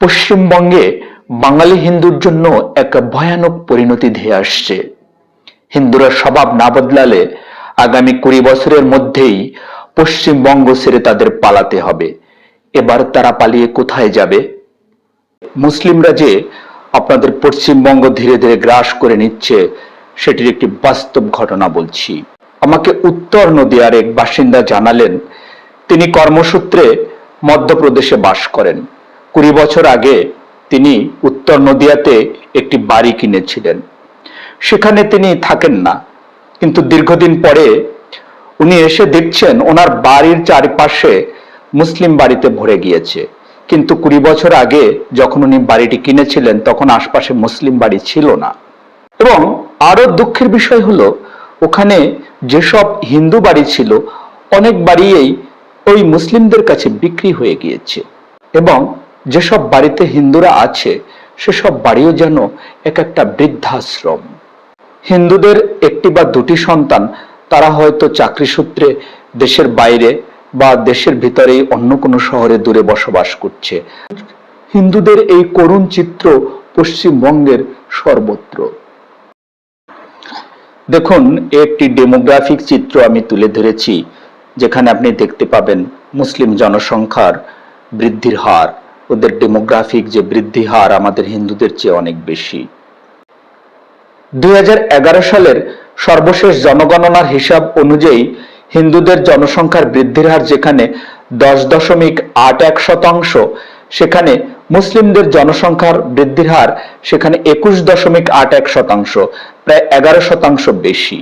পশ্চিমবঙ্গে বাঙালি হিন্দুর জন্য এক ভয়ানক পরিণতি ধেয়ে আসছে। হিন্দুরা স্বভাব না বদলালে আগামী কুড়ি বছরের মধ্যেই পশ্চিমবঙ্গ ছেড়ে তাদের পালাতে হবে। এবার তারা পালিয়ে কোথায় যাবে? মুসলিমরা যে আপনাদের পশ্চিমবঙ্গ ধীরে ধীরে গ্রাস করে নিচ্ছে, সেটির একটি বাস্তব ঘটনা বলছি। আমাকে উত্তর নদিয়ার এক বাসিন্দা জানালেন, তিনি কর্মসূত্রে মধ্যপ্রদেশে বাস করেন। কুড়ি বছর আগে তিনি উত্তর নদিয়াতে একটি বাড়ি কিনেছিলেন। সেখানে তিনি থাকেন না। কিন্তু দীর্ঘদিন পরে উনি এসে দেখছেন ওনার বাড়ির চারিপাশে মুসলিম বাড়িতে ভরে গিয়েছে। কিন্তু কুড়ি বছর আগে যখন উনি বাড়িটি কিনেছিলেন, তখন আশপাশে মুসলিম বাড়ি ছিল না। এবং আরও দুঃখের বিষয় হলো, ওখানে যেসব হিন্দু বাড়ি ছিল, অনেক বাড়িয়েই ওই মুসলিমদের কাছে বিক্রি হয়ে গিয়েছে। এবং যেসব বাড়িতে হিন্দুরা আছে, সেসব বাড়িও যেন এক একটা বৃদ্ধাশ্রম। হিন্দুদের একটি বা দুটি সন্তান, তারা হয়তো চাকরি সূত্রে দেশের বাইরে বা দেশের ভিতরেই অন্য কোনো শহরে দূরে বসবাস করছে। হিন্দুদের এই করুণ চিত্র পশ্চিমবঙ্গের সর্বত্র। দেখুন, একটি ডেমোগ্রাফিক চিত্র আমি তুলে ধরেছি, যেখানে আপনি দেখতে পাবেন মুসলিম জনসংখ্যার বৃদ্ধির হার। ওদের ডেমোগ্রাফিক যে বৃদ্ধি হার আমাদের হিন্দুদের চেয়ে অনেক বেশি। দুই হাজার এগারো সালের সর্বশেষ জনগণনার হিসাব অনুযায়ী হিন্দুদের জনসংখ্যার বৃদ্ধির হার যেখানে দশ দশমিক আট এক শতাংশ, সেখানে মুসলিমদের জনসংখ্যার বৃদ্ধির হার সেখানে একুশ দশমিক আট এক শতাংশ, প্রায় এগারো শতাংশ বেশি।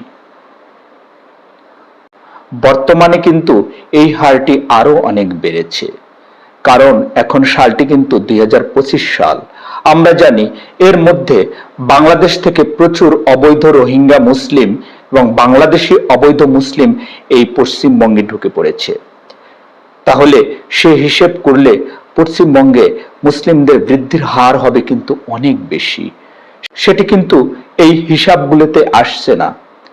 বর্তমানে কিন্তু এই হারটি আরও অনেক বেড়েছে। কারণ এখন সালটি কিন্তু দুই হাজার পঁচিশ সাল। আমরা জানি এর মধ্যে বাংলাদেশ থেকে প্রচুর অবৈধ রোহিঙ্গা মুসলিম এবং বাংলাদেশি অবৈধ মুসলিম এই পশ্চিমবঙ্গে ঢুকে পড়েছে। তাহলে সে হিসেব করলে পশ্চিমবঙ্গে মুসলিমদের বৃদ্ধির হার হবে কিন্তু অনেক বেশি। সেটি কিন্তু এই হিসাবগুলোতে আসছে না।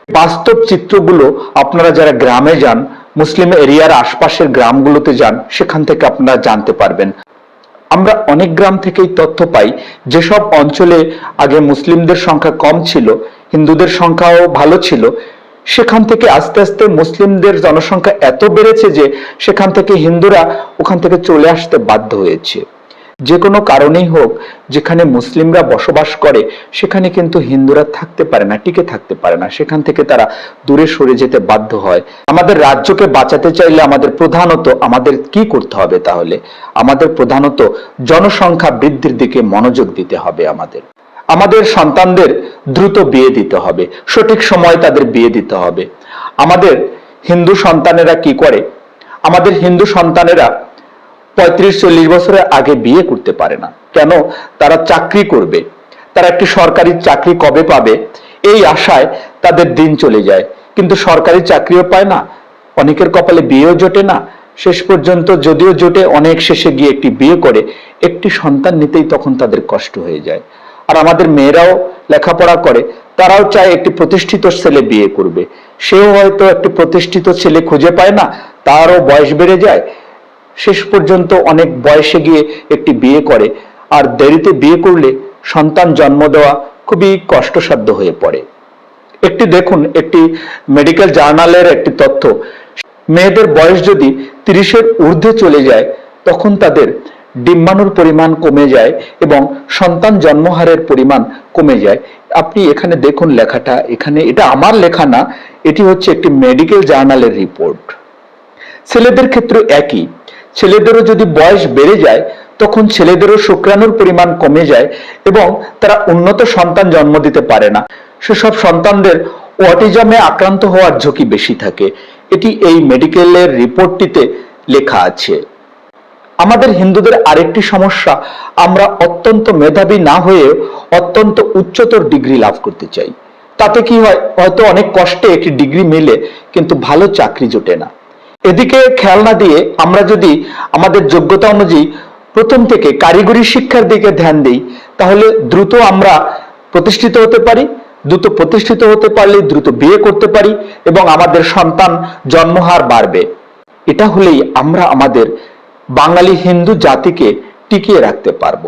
বাস্তব চিত্রগুলো আপনারা যারা গ্রামে যান, মুসলিম এরিয়ার আশপাশের গ্রামগুলোতে যান, সেখান থেকে আপনারা জানতে পারবেন। আমরা অনেক গ্রাম থেকেই তথ্য পাই, যেসব অঞ্চলে আগে মুসলিমদের সংখ্যা কম ছিল, হিন্দুদের সংখ্যাও ভালো ছিল, সেখান থেকে আস্তে আস্তে মুসলিমদের জনসংখ্যা এত বেড়েছে যে সেখান থেকে হিন্দুরা ওখান থেকে চলে আসতে বাধ্য হয়েছে। যে কোনো কারণেই হোক, যেখানে মুসলিমরা বসবাস করে, সেখানে কিন্তু হিন্দুরা থাকতে পারে না, টিকে থাকতে পারে না। সেখান থেকে তারা দূরে সরে যেতে বাধ্য হয়। আমাদের রাজ্যকে বাঁচাতে চাইলে আমাদের প্রধানত আমাদের কি করতে হবে তাহলে? আমাদের প্রধানত জনসংখ্যা বৃদ্ধির দিকে মনোযোগ দিতে হবে আমাদের। আমাদের সন্তানদের দ্রুত বিয়ে দিতে হবে, সঠিক সময় তাদের বিয়ে দিতে হবে। আমাদের হিন্দু সন্তানেরা কি করে? আমাদের হিন্দু সন্তানেরা পঁয়ত্রিশ, চল্লিশ বছরের আগে বিয়ে করতে পারে না। কেন? তারা চাকরি করবে। তারা একটি সরকারি চাকরি কবে পাবে? এই আশায় তাদের দিন চলে যায়। কিন্তু সরকারি চাকরিও পায় না। অনেকের কপালে বিয়েও জোটে না। শেষ পর্যন্ত যদিও জোটে, অনেক শেষে গিয়ে একটি বিয়ে করে, একটি সন্তান নিতেই তখন তাদের কষ্ট হয়ে যায়। আর আমাদের মেয়েরাও লেখাপড়া করে, তারাও চায় একটি প্রতিষ্ঠিত ছেলে বিয়ে করবে। সেও হয়তো একটি প্রতিষ্ঠিত ছেলে খুঁজে পায় না, তারও বয়স বেড়ে যায়। শেষ পর্যন্ত অনেক বয়সে গিয়ে একটি বিয়ে করে। আর দেরিতে বিয়ে করলে সন্তান জন্ম দেওয়া খুবই কষ্টসাধ্য হয়ে পড়ে। একটি দেখুন, একটি মেডিকেল জার্নালের একটি তথ্য। মেয়েদের বয়স যদি তিরিশের ঊর্ধ্বে চলে যায়, তখন তাদের ডিম্বাণুর পরিমাণ কমে যায় এবং সন্তান জন্মহারের পরিমাণ কমে যায়। আপনি এখানে দেখুন লেখাটা, এখানে এটা আমার লেখা না, এটি হচ্ছে একটি মেডিকেল জার্নালের রিপোর্ট ছেলেদের ক্ষেত্রে একই। ছেলেদেরও যদি বয়স বেড়ে যায়, তখন ছেলেদেরও শুক্রাণুর পরিমাণ কমে যায় এবং তারা উন্নত সন্তান জন্ম দিতে পারে না। সেসব সন্তানদের অটিজমে আক্রান্ত হওয়ার ঝুঁকি বেশি থাকে। এটি এই মেডিকেলের রিপোর্টটিতে লেখা আছে। আমাদের হিন্দুদের আরেকটি সমস্যা, আমরা অত্যন্ত মেধাবী না হয়ে অত্যন্ত উচ্চতর ডিগ্রি লাভ করতে চাই। তাতে কি হয়, হয়তো অনেক কষ্টে একটি ডিগ্রি মেলে, কিন্তু ভালো চাকরি জোটে না। এদিকে খেয়াল না দিয়ে আমরা যদি আমাদের যোগ্যতা অনুযায়ী প্রথম থেকে কারিগরি শিক্ষার দিকে ধ্যান দিই, তাহলে দ্রুত আমরা প্রতিষ্ঠিত হতে পারি, দ্রুত প্রতিষ্ঠিত হতে পারলে দ্রুত বিয়ে করতে পারি এবং আমাদের সন্তান জন্মহার বাড়বে। এটা হলেই আমরা আমাদের বাঙালি হিন্দু জাতিকে টিকিয়ে রাখতে পারব।